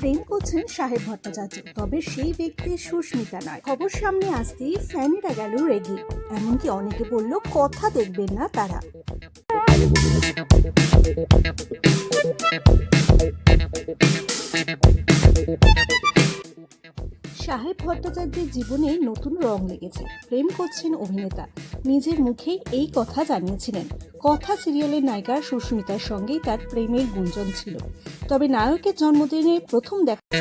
প্রেম করছেন সাহেব ভট্টাচার্য, তবে সেই ব্যক্তি সুস্মিতা নয়। খবর সামনে আসতেই ফ্যানেরা গেল রেগে। এমনকি অনেকে বলল, কথা দেখবেন না তারা। সাহেব ভট্টাচার্যের জীবনে নতুন রং লেগেছে। প্রেম করছেন অভিনেতা। নিজের মুখেই এই কথা জানিয়েছিলেন। কথা সিরিয়ালের নায়িকা সুস্মিতার সঙ্গেই তার প্রেমের গুঞ্জন ছিল। তবে নায়কের জন্মদিনে প্রথম দেখা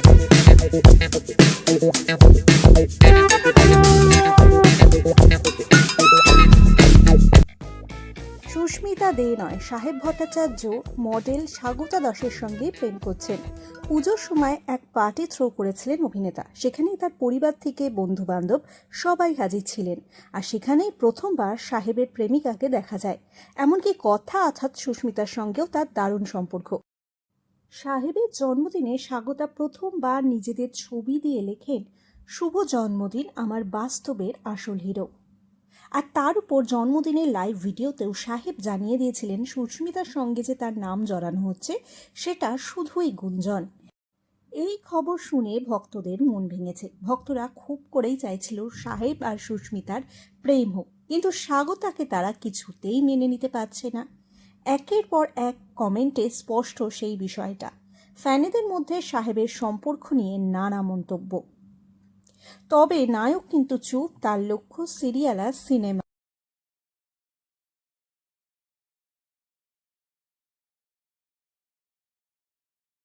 সুস্মিতা দে নয়, সাহেব ভট্টাচার্য মডেল স্বাগতা দাসের সঙ্গে প্রেম করছেন। পুজোর সময় এক পার্টি থ্রো করেছিলেন অভিনেতা। সেখানেই তার পরিবার থেকে বন্ধু বান্ধব সবাই হাজির ছিলেন আর সেখানেই প্রথমবার সাহেবের প্রেমিকাকে দেখা যায়। এমনকি কথা অর্থাৎ সুস্মিতার সঙ্গেও তার দারুণ সম্পর্ক। সাহেবের জন্মদিনে স্বাগতা প্রথমবার নিজেদের ছবি দিয়ে লেখেন, শুভ জন্মদিন, আমার বাস্তবের আসল হিরো। আর তার উপর জন্মদিনের লাইভ ভিডিওতেও সাহেব জানিয়ে দিয়েছিলেন সুস্মিতার সঙ্গে যে তার নাম জড়ানো হচ্ছে, সেটা শুধুই গুঞ্জন। এই খবর শুনে ভক্তদের মন ভেঙেছে। ভক্তরা খুব করেই চাইছিল সাহেব আর সুস্মিতার প্রেম হোক, কিন্তু স্বাগতাকে তারা কিছুতেই মেনে নিতে পারছে না। একের পর এক কমেন্টে স্পষ্ট সেই বিষয়টা। ফ্যানেদের মধ্যে সাহেবের সম্পর্ক নিয়ে নানা মন্তব্য। তবে নায়ক কিন্তু চুপ তার লক্ষ্য সিরিয়াল আর সিনেমা।